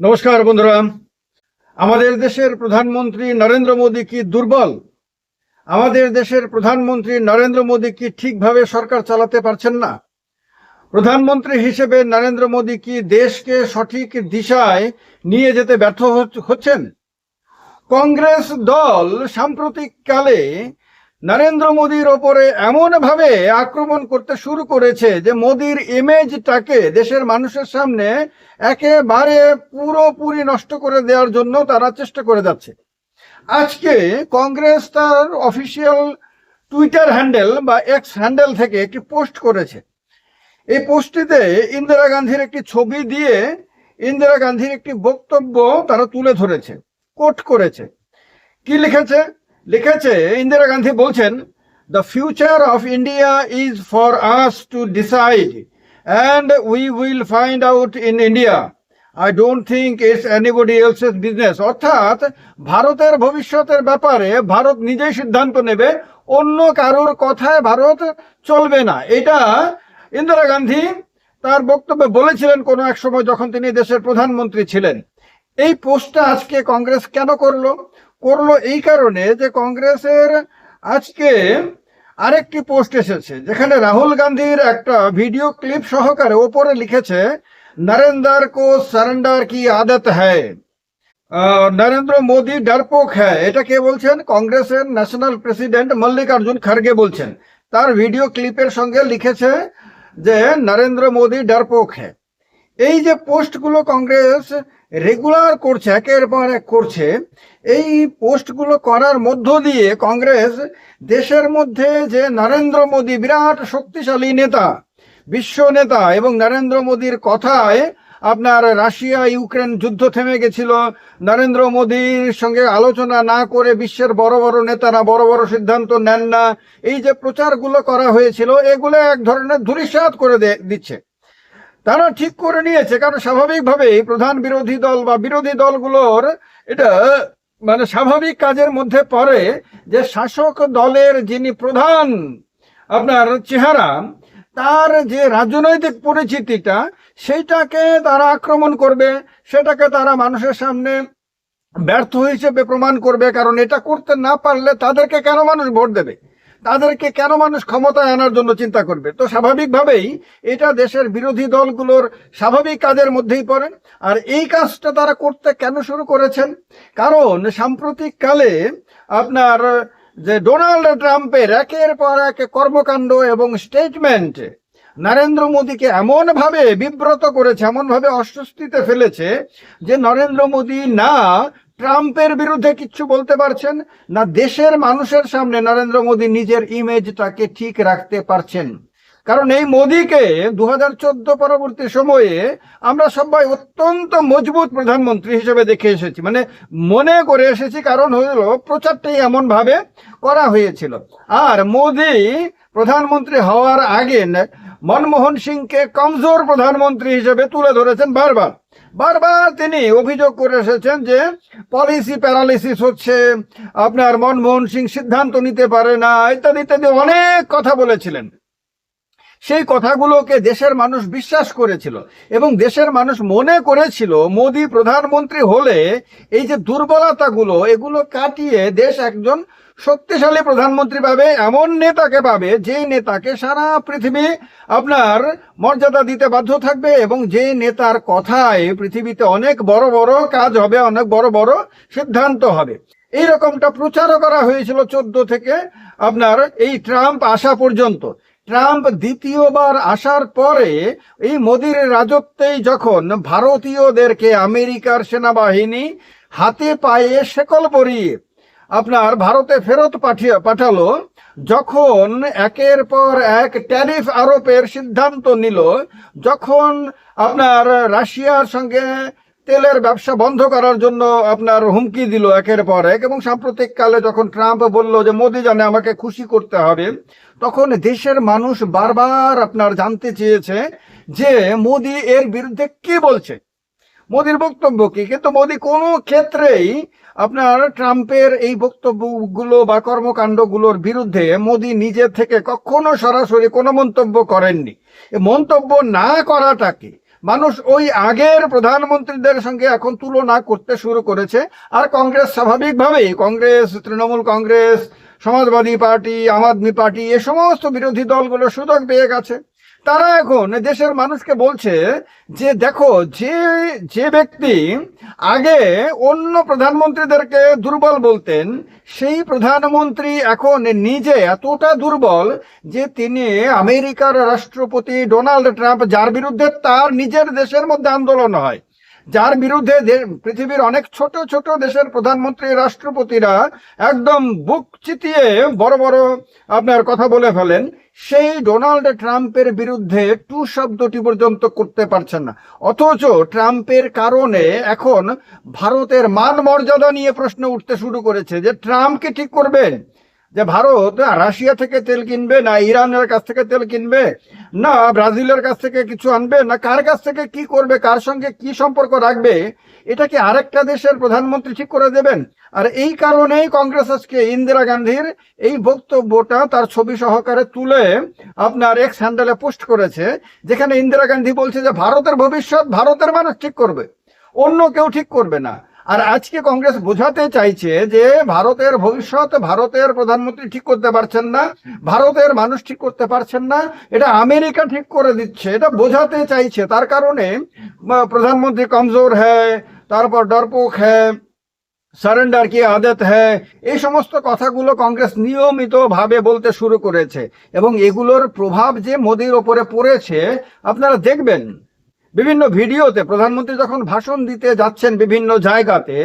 নমস্কার বন্ধুরা। আমাদের দেশের প্রধানমন্ত্রী নরেন্দ্র মোদী কি দুর্বল? আমাদের দেশের প্রধানমন্ত্রী নরেন্দ্র মোদী কি ঠিকভাবে সরকার চালাতে পারছেন না? প্রধানমন্ত্রী হিসেবে নরেন্দ্র মোদী কি দেশকে সঠিক দিশায় নিয়ে যেতে ব্যর্থ হচ্ছেন? কংগ্রেস দল সাম্প্রতিককালে নরেন্দ্র মোদীর ওপরে এমনভাবে আক্রমণ করতে শুরু করেছে যে মোদীর ইমেজটাকে দেশের মানুষের সামনে একেবারে পুরোপুরি নষ্ট করে দেওয়ার জন্য তারা চেষ্টা করে যাচ্ছে। আজকে কংগ্রেস তার অফিসিয়াল টুইটার হ্যান্ডেল বা এক্স হ্যান্ডেল থেকে একটি পোস্ট করেছে। এই পোস্টটিতে ইন্দিরা গান্ধীর একটি ছবি দিয়ে ইন্দিরা গান্ধীর একটি বক্তব্য তারা তুলে ধরেছে, কোট করেছে। কি লিখেছে? লিখেছে, ইন্দিরা গান্ধী বলছেন the future of India is for us to decide and we will find out in India I don't think it's anybody else's business অর্থাৎ, ভারতের ভবিষ্যতের ব্যাপারে ভারত নিজেই সিদ্ধান্ত নেবে, অন্য কারোর কথায় ভারত চলবে না। এটা ইন্দিরা গান্ধী তার বক্তব্যে বলেছিলেন কোনো এক সময় যখন তিনি দেশের প্রধানমন্ত্রী ছিলেন। এই পোস্টটা আজকে কংগ্রেস কেন করল? করল এই কারণে যে কংগ্রেসের আজকে আরেকটি পোস্ট এসেছে, যেখানে রাহুল গান্ধীর একটা ভিডিও ক্লিপ সহকারে ওপরে লিখেছে, নরেন্দ্র কো সারেন্ডার কি আদত হ্যায়? নরেন্দ্র মোদী ডারপোক হ্যায়, এটা কে বলছেন? কংগ্রেসের ন্যাশনাল প্রেসিডেন্ট মল্লিকার্জুন খার্গে বলছেন। তার ভিডিও ক্লিপের সঙ্গে লিখেছে যে, নরেন্দ্র মোদী ডারপোক হ্যায়। এই যে পোস্টগুলো কংগ্রেস রেগুলার করছে, একের পর এক করছে, এই পোস্টগুলো করার মধ্য দিয়ে কংগ্রেস দেশের মধ্যে যে নরেন্দ্র মোদী বিরাট শক্তিশালী নেতা, বিশ্ব নেতা এবং নরেন্দ্র মোদীর কথায় আপনার রাশিয়া ইউক্রেন যুদ্ধ থেমে গেছিল, নরেন্দ্র মোদীর সঙ্গে আলোচনা না করে বিশ্বের বড় বড় নেতারা বড় বড় সিদ্ধান্ত নেন না, এই যে প্রচারগুলো করা হয়েছিল, এগুলো এক ধরনের ধূলিসাৎ করে দিচ্ছে। তারা ঠিক করে নিয়েছে, কারণ স্বাভাবিকভাবেই প্রধান বিরোধী দল বা বিরোধী দলগুলোর এটা মানে স্বাভাবিক কাজের মধ্যে পড়ে যে শাসক দলের যিনি প্রধান আপনার চেহারা, তার যে রাজনৈতিক পরিচিতিটা, সেইটাকে তারা আক্রমণ করবে, সেটাকে তারা মানুষের সামনে ব্যর্থ হিসেবে প্রমাণ করবে, কারণ এটা করতে না পারলে তাদেরকে কেন মানুষ ভোট দেবে? তাদেরকে কেন মানুষ ক্ষমতায় আনার জন্য চিন্তা করবে? তো স্বাভাবিকভাবেই এটা দেশের বিরোধী দলগুলোর স্বাভাবিক কাজের মধ্যেই পড়ে। আর এই কাজটা তারা করতে কেন শুরু করেছেন? কারণ সাম্প্রতিককালে আপনার যে ডোনাল্ড ট্রাম্পের একের পর এক কর্মকাণ্ড এবং স্টেটমেন্ট নরেন্দ্র মোদীকে এমনভাবে বিব্রত করেছে, এমনভাবে অস্বস্তিতে ফেলেছে যে নরেন্দ্র মোদী না ট্রাম্পের বিরুদ্ধে কিচ্ছু বলতে পারছেন না, দেশের মানুষের সামনে নরেন্দ্র মোদী নিজের ইমেজটাকে ঠিক রাখতে পারছেন। কারণ এই মোদীকে দু হাজার চোদ্দ পরবর্তী সময়ে আমরা সবাই অত্যন্ত মজবুত প্রধানমন্ত্রী হিসেবে দেখে এসেছি। মানে মনে করে এসেছি কারণ হলো প্রচারটাই এমনভাবে করা হয়েছিল। আর মোদী প্রধানমন্ত্রী হওয়ার আগে মনমোহন সিংকে কমজোর প্রধানমন্ত্রী হিসেবে তুলে ধরেছেন বারবার। বারবার তিনি অভিযোগ করে এসেছেন যে পলিসি প্যারালিসিস হচ্ছে, আপনার মনমোহন সিং সিদ্ধান্ত নিতে পারে না, ইত্যাদি ইত্যাদি অনেক কথা বলেছিলেন। সেই কথাগুলোকে দেশের মানুষ বিশ্বাস করেছিল এবং দেশের মানুষ মনে করেছিল মোদী প্রধানমন্ত্রী হলে এই যে দুর্বলতাগুলো, এগুলো কাটিয়ে দেশ একজন শক্তিশালী প্রধানমন্ত্রী পাবে এমন নেতাকে পাবে যেই নেতাকে সারা পৃথিবী আপনার মর্যাদা দিতে বাধ্য থাকবে এবং যে নেতার কথায় পৃথিবীতে অনেক বড় বড় কাজ হবে, অনেক বড় বড় সিদ্ধান্ত হবে। এই রকমটা প্রচারও করা হয়েছিল চোদ্দ থেকে আপনার এই ট্রাম্প আসা পর্যন্ত। ট্রাম্প দ্বিতীয়বার আসার পরে এই মোদির রাজত্বেই যখন ভারতীয়দেরকে আমেরিকার সেনাবাহিনী হাতে পায়ে শেকল পরিয়ে আপনার ভারতে ফেরত পাঠিয়ে পাঠালো, যখন একের পর এক ট্যারিফ আরোপের সিদ্ধান্ত নিল, যখন আপনার রাশিয়ার সঙ্গে তেলের ব্যবসা বন্ধ করার জন্য আপনার হুমকি দিল একের পর এক, এবং সাম্প্রতিককালে যখন ট্রাম্প বলল যে মোদি জানে আমাকে খুশি করতে হবে, তখন দেশের মানুষ বারবার আপনার জানতে চেয়েছে যে মোদি এর বিরুদ্ধে কি বলছে। মোদির বক্তব্য কি? কিন্তু মোদি কোনো ক্ষেত্রেই আপনার ট্রাম্পের এই বক্তব্যগুলো বা কর্মকাণ্ডগুলোর বিরুদ্ধে মোদি নিজে থেকে কখনো সরাসরি কোনো মন্তব্য করেননি। মন্তব্য না করাটাকে মানুষ ওই আগের প্রধানমন্ত্রীদের সঙ্গে এখন তুলনা করতে শুরু করেছে। আর কংগ্রেস স্বাভাবিকভাবেই কংগ্রেস, তৃণমূল কংগ্রেস, সমাজবাদী পার্টি, আম আদমি পার্টি, এ সমস্ত বিরোধী দলগুলো সুযোগ পেয়ে গেছে। তারা এখন দেশের মানুষকে বলছে যে, দেখো, যে যে ব্যক্তি আগে অন্য প্রধানমন্ত্রীদেরকে দুর্বল বলতেন, সেই প্রধানমন্ত্রী এখন নিজে এতটা দুর্বল যে তিনি আমেরিকার রাষ্ট্রপতি ডোনাল্ড ট্রাম্প, যার বিরুদ্ধে তার নিজের দেশের মধ্যে আন্দোলন হয়। যার বিরুদ্ধে পৃথিবীর অনেক ছোট ছোট দেশের প্রধানমন্ত্রী, রাষ্ট্রপতিরা একদম বুক চিতিয়ে বড় বড় আপনার কথা বলে ফেলেন। সেই ডোনাল্ড ট্রাম্পের বিরুদ্ধে টু শব্দটি পর্যন্ত করতে পারছেন না। অথচ ট্রাম্পের কারণে এখন ভারতের মান মর্যাদা নিয়ে প্রশ্ন উঠতে শুরু করেছে যে ট্রাম্পকে ঠিক করবেন যে ভারত রাশিয়া থেকে তেল কিনবে, না, ইরানের কাছ থেকে তেল কিনবে, না, ব্রাজিলের কাছ থেকে কিছু আনবে, না, কার কাছ থেকে কি করবে, কার সঙ্গে কি সম্পর্ক রাখবে, এটা কি আরেকটা দেশের প্রধানমন্ত্রী ঠিক করে দেবেন? আর এই কারণেই কংগ্রেস আজকে ইন্দিরা গান্ধীর এই বক্তব্যটা তার ছবি সহকারে তুলে আপনার এক্স হ্যান্ডেলে পোস্ট করেছে, যেখানে ইন্দিরা গান্ধী বলছে যে, ভারতের ভবিষ্যৎ ভারতের মানুষ ঠিক করবে, অন্য কেউ ঠিক করবে না। আর আজকে কংগ্রেস বোঝাতে চাইছে যে ভারতের ভবিষ্যৎ ভারতের প্রধানমন্ত্রী ঠিক করতে পারছেন না, ভারতের মানুষ ঠিক করতে পারছেন না, এটা আমেরিকা ঠিক করে দিচ্ছে, এটা বোঝাতে চাইছে। তার কারণে প্রধানমন্ত্রী কমজোর হ্যায়, তারপর ডরপোক হ্যায়, সারেন্ডার কি আদত হ্যায়, এই সমস্ত কথাগুলো কংগ্রেস নিয়মিত ভাবে বলতে শুরু করেছে। এবং এগুলোর প্রভাব যে মোদির ওপরে পড়েছে, আপনারা দেখবেন। বিভিন্ন ভিডিওতে প্রধানমন্ত্রী যখন ভাষণ দিতে যাচ্ছেন বিভিন্ন জায়গাতে,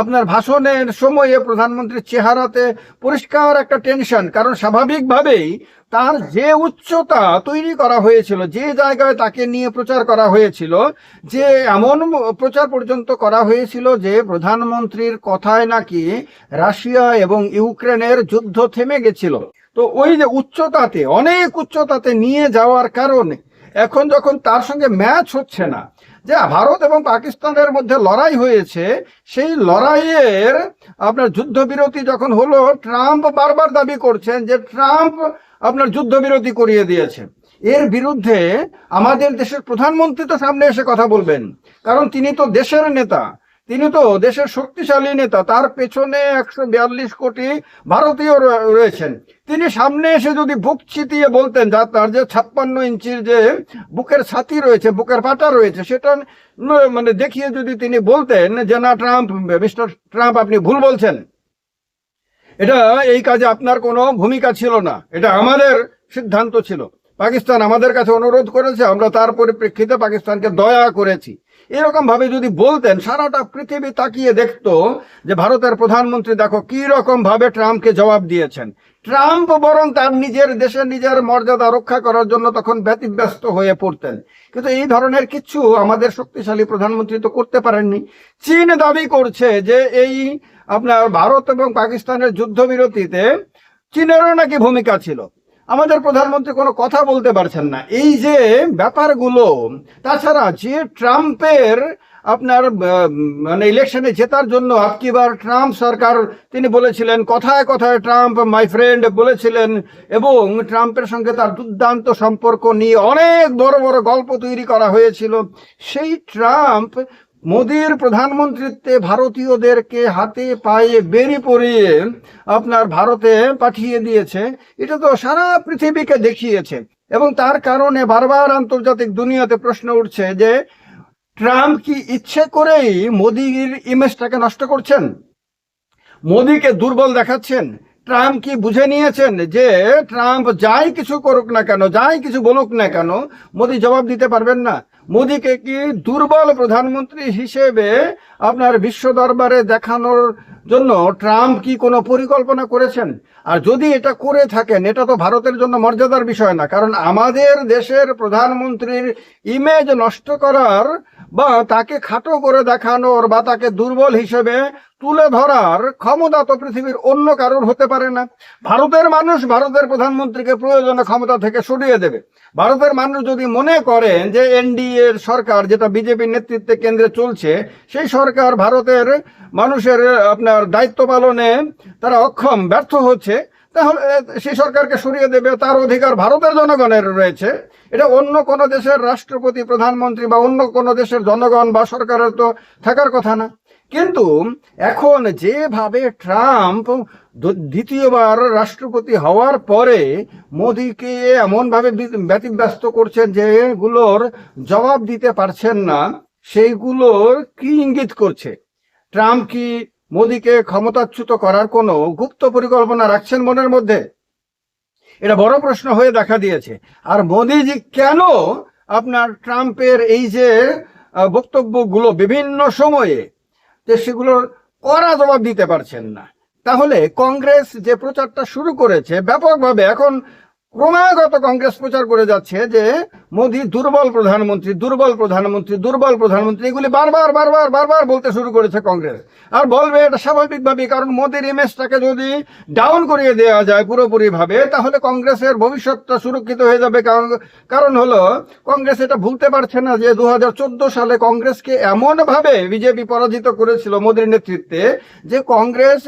আপনার ভাষণের সময়ে প্রধানমন্ত্রীর চেহারাতে পরিষ্কার একটা টেনশন কারণ স্বাভাবিকভাবেই তার যে উচ্চতা তৈরি করা হয়েছিল, যে জায়গায় তাকে নিয়ে প্রচার করা হয়েছিল, যে এমন প্রচার পর্যন্ত করা হয়েছিল যে প্রধানমন্ত্রীর কথায় নাকি রাশিয়া এবং ইউক্রেনের যুদ্ধ থেমে গেছিল। তো ওই যে উচ্চতাতে, অনেক উচ্চতাতে নিয়ে যাওয়ার কারণে এখন যখন তার সঙ্গে ম্যাচ হচ্ছে না, যে ভারত এবং পাকিস্তানের মধ্যে লড়াই হয়েছে, সেই লড়াইয়ের আপনার যুদ্ধবিরতি যখন হলো, ট্রাম্প বারবার দাবি করছেন যে ট্রাম্প আপনার যুদ্ধবিরতি করিয়ে দিয়েছে। এর বিরুদ্ধে আমাদের দেশের প্রধানমন্ত্রী তো সামনে এসে কথা বলবেন, কারণ তিনি তো দেশের নেতা। তিনি তো দেশের শক্তিশালী নেতা, তার পেছনে একশো বিয়াল্লিশ কোটি ভারতীয় রয়েছেন। তিনি সামনে এসে যদি বুক চিতিয়ে বলতেন যা তার যে ছাপ্পান্ন ইঞ্চির যে বুকের ছাতি রয়েছে, বুকের পাটা রয়েছে, সেটা মানে দেখিয়ে যদি তিনি বলতেন যে না, ট্রাম্প, মিস্টার ট্রাম্প, আপনি ভুল বলছেন। এটা এই কাজে আপনার কোনো ভূমিকা ছিল না। এটা আমাদের সিদ্ধান্ত ছিল। পাকিস্তান আমাদের কাছে অনুরোধ করেছে, আমরা তার পরিপ্রেক্ষিতে পাকিস্তানকে দয়া করেছি। এরকম ভাবে যদি বলতেন, সারাটা পৃথিবী তাকিয়ে দেখত যে ভারতের প্রধানমন্ত্রী দেখো কি রকম ভাবে ট্রাম্পকে জবাব দিয়েছেন। ট্রাম্প বরং তার নিজের দেশে নিজের মর্যাদা রক্ষা করার জন্য তখন ব্যতিব্যস্ত হয়ে পড়তেন। কিন্তু এই ধরনের কিছু আমাদের শক্তিশালী প্রধানমন্ত্রী তো করতে পারেননি। চীন দাবি করছে যে এই আপনার ভারত এবং পাকিস্তানের যুদ্ধবিরতিতে চীনেরও নাকি ভূমিকা ছিল। আমাদের প্রধানমন্ত্রী কোনো কথা বলতে পারছেন না। এই যে ব্যাপারগুলো, তাছাড়া যে ট্রাম্পের আপনার মানে ইলেকশনে জেতার জন্য আপকিবার ট্রাম্প সরকার, তিনি বলেছিলেন, কথায় কথায় ট্রাম্প মাই ফ্রেন্ড বলেছিলেন, এবং ট্রাম্পের সঙ্গে তার দুর্দান্ত সম্পর্ক নিয়ে অনেক বড় বড় গল্প তৈরি করা হয়েছিল। সেই ট্রাম্প মোদির প্রধানমন্ত্রীত্বে ভারতীয়দেরকে হাতে পায়ে বেরি পরিয়ে আপনার ভারতে পাঠিয়ে দিয়েছে। এটা তো সারা পৃথিবীকে দেখিয়েছে। এবং তার কারণে বারবার আন্তর্জাতিক দুনিয়াতে প্রশ্ন উঠছে যে, ট্রাম্প কি ইচ্ছে করেই মোদির ইমেজটাকে নষ্ট করছেন? মোদিকে দুর্বল দেখাচ্ছেন? ট্রাম্প কি বুঝে নিয়েছেন যে, ট্রাম্প যাই কিছু করুক না কেন, যাই কিছু বলুক না কেন, মোদি জবাব দিতে পারবেন না? মোদিকে কি দুর্বল প্রধানমন্ত্রী হিসেবে আপনার বিশ্ব দরবারে দেখানোর জন্য ট্রাম্প কি কোনো পরিকল্পনা করেছেন? আর যদি এটা করে থাকেন, এটা তো ভারতের জন্য মর্যাদার বিষয় না, কারণ আমাদের দেশের প্রধানমন্ত্রীর ইমেজ নষ্ট করার বা তাকে খাটো করে দেখানোর বা তাকে দুর্বল হিসেবে তুলে ধরার ক্ষমতা তো পৃথিবীর অন্য কারোর হতে পারে না। ভারতের মানুষ ভারতের প্রধানমন্ত্রীকে প্রয়োজনে ক্ষমতা থেকে সরিয়ে দেবে। ভারতের মানুষ যদি মনে করেন যে এনডিএ সরকার, যেটা বিজেপির নেতৃত্বে কেন্দ্রে চলছে, সেই সরকার ভারতের মানুষের আপনার দায়িত্ব পালনে তারা অক্ষম, ব্যর্থ হচ্ছে, তাহলে সেই সরকারকে সরিয়ে দেবে, তার অধিকার ভারতের জনগণের রয়েছে। এটা অন্য কোন দেশের রাষ্ট্রপতি, প্রধানমন্ত্রী বা অন্য কোন দেশের জনগণ বা সরকারের তো থাকার কথা না। কিন্তু এখন যেভাবে ট্রাম্প দ্বিতীয়বার রাষ্ট্রপতি হওয়ার পরে মোদীকে এমনভাবে ব্যতিব্যস্ত করছেন যে এগুলোর জবাব দিতে পারছেন না, সেইগুলোর কি ইঙ্গিত করছে? ট্রাম্প কি মোদীকে ক্ষমতাচ্যুত করার কোনো গুপ্ত পরিকল্পনা রাখছেন মনের মধ্যে? এটা বড় প্রশ্ন হয়ে দেখা দিয়েছে। আর মোদীজি কেন আপনার ট্রাম্পের এই যে বক্তব্যগুলো বিভিন্ন সময়ে যে সেগুলোর কড়া জবাব দিতে পারছেন না। তাহলে কংগ্রেস যে প্রচারটা শুরু করেছে, ব্যাপকভাবে এখন ক্রমাগত কংগ্রেস প্রচার করে যাচ্ছে যে মোদী, দুর্বল প্রধানমন্ত্রী দুর্বল প্রধানমন্ত্রী দুর্বল প্রধানমন্ত্রী, এগুলি বারবার বারবার বারবার বলতে শুরু করেছে কংগ্রেস। আর বলবে এটা স্বাভাবিকভাবেই, কারণ মোদীর ইমেজটাকে যদি ডাউন করিয়ে দেওয়া যায় পুরোপুরিভাবে, তাহলে কংগ্রেসের ভবিষ্যৎটা সুরক্ষিত হয়ে যাবে। কারণ কারণ হলো, কংগ্রেস এটা ভুলতে পারছে না যে দু হাজার চোদ্দ সালে কংগ্রেসকে এমনভাবে বিজেপি পরাজিত করেছিল মোদীর নেতৃত্বে যে কংগ্রেস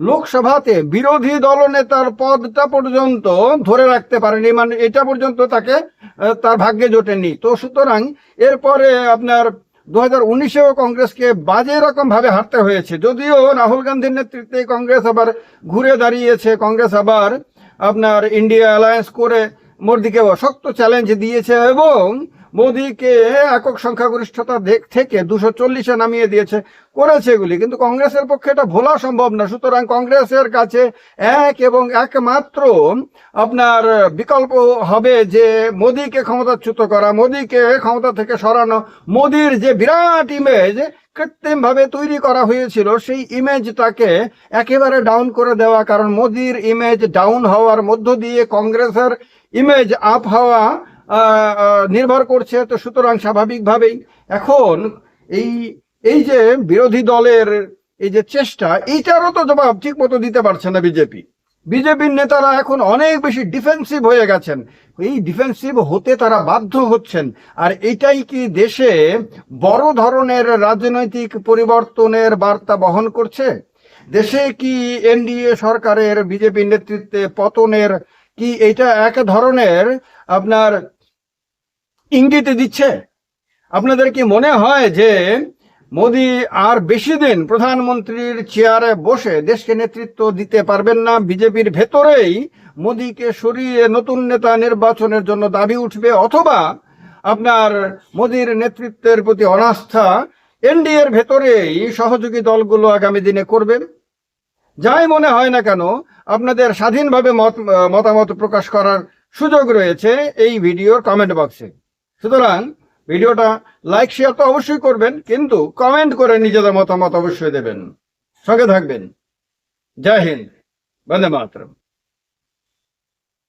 লোকসভাতে বিরোধী দলনেতার পদটা পর্যন্ত ধরে রাখতে পারেনি। মানে এটা পর্যন্ত তাকে তার ভাগ্যে জোটেনি। তো সুতরাং এরপরে আপনার দু হাজার উনিশেও কংগ্রেসকে বাজে রকম ভাবে হারতে হয়েছে। যদিও রাহুল গান্ধীর নেতৃত্বে কংগ্রেস আবার ঘুরে দাঁড়িয়েছে। কংগ্রেস আবার আপনার ইন্ডিয়া অ্যালায়েন্স করে মোদিকে অশক্ত চ্যালেঞ্জ দিয়েছে এবং মোদিকে একক সংখ্যাগরিষ্ঠতা থেকে দুশো চল্লিশে নামিয়ে দিয়েছে, করেছে এগুলি। কিন্তু কংগ্রেসের পক্ষে এটা ভোলা সম্ভব না। সুতরাং কংগ্রেসের কাছে এক এবং একমাত্র আপনার বিকল্প হবে যে মোদিকে ক্ষমতাচ্যুত করা, মোদিকে ক্ষমতা থেকে সরানো, মোদির যে বিরাট ইমেজ কৃত্রিমভাবে তৈরি করা হয়েছিল, সেই ইমেজটাকে একেবারে ডাউন করে দেওয়া, কারণ মোদির ইমেজ ডাউন হওয়ার মধ্য দিয়ে কংগ্রেসের ইমেজ আপ হওয়া নির্ভর করছে তো সুতরাং স্বাভাবিকভাবেই এখন এই এই যে বিরোধী দলের এই যে চেষ্টা, এইটারও তো জবাব ঠিক মতো দিতে পারছে না বিজেপি। বিজেপির নেতারা এখন অনেক বেশি ডিফেন্সিভ হয়ে গেছেন। এই ডিফেন্সিভ হতে তারা বাধ্য হচ্ছেন। আর এটাই কি দেশে বড় ধরনের রাজনৈতিক পরিবর্তনের বার্তা বহন করছে? দেশে কি এনডিএ সরকারের বিজেপি নেতৃত্বে পতনের, কি এটা এক ধরনের আপনার ইঙ্গিত দিচ্ছে। আপনাদের কি মনে হয় যে মোদি আর বেশি দিন প্রধানমন্ত্রীর চেয়ারে বসে দেশকে নেতৃত্ব দিতে পারবেন না? বিজেপির ভেতরেই মোদিকে সরিয়ে নতুন নেতা নির্বাচনের জন্য দাবি উঠবে অথবা আপনার মোদির নেতৃত্বের প্রতি অনাস্থা এনডিএর ভেতরেই সহযোগী দলগুলো আগামী দিনে করবে? যাই মনে হয় না কেন, আপনাদের স্বাধীনভাবে মত, মতামত প্রকাশ করার সুযোগ রয়েছে এই ভিডিওর কমেন্ট বক্সে সুতরাং ভিডিওটা লাইক, শেয়ার তো অবশ্যই করবেন, কিন্তু কমেন্ট করে নিজেদের মতামত অবশ্যই দেবেন। সঙ্গে থাকবেন। জয় হিন্দ। বন্দে মাতরম।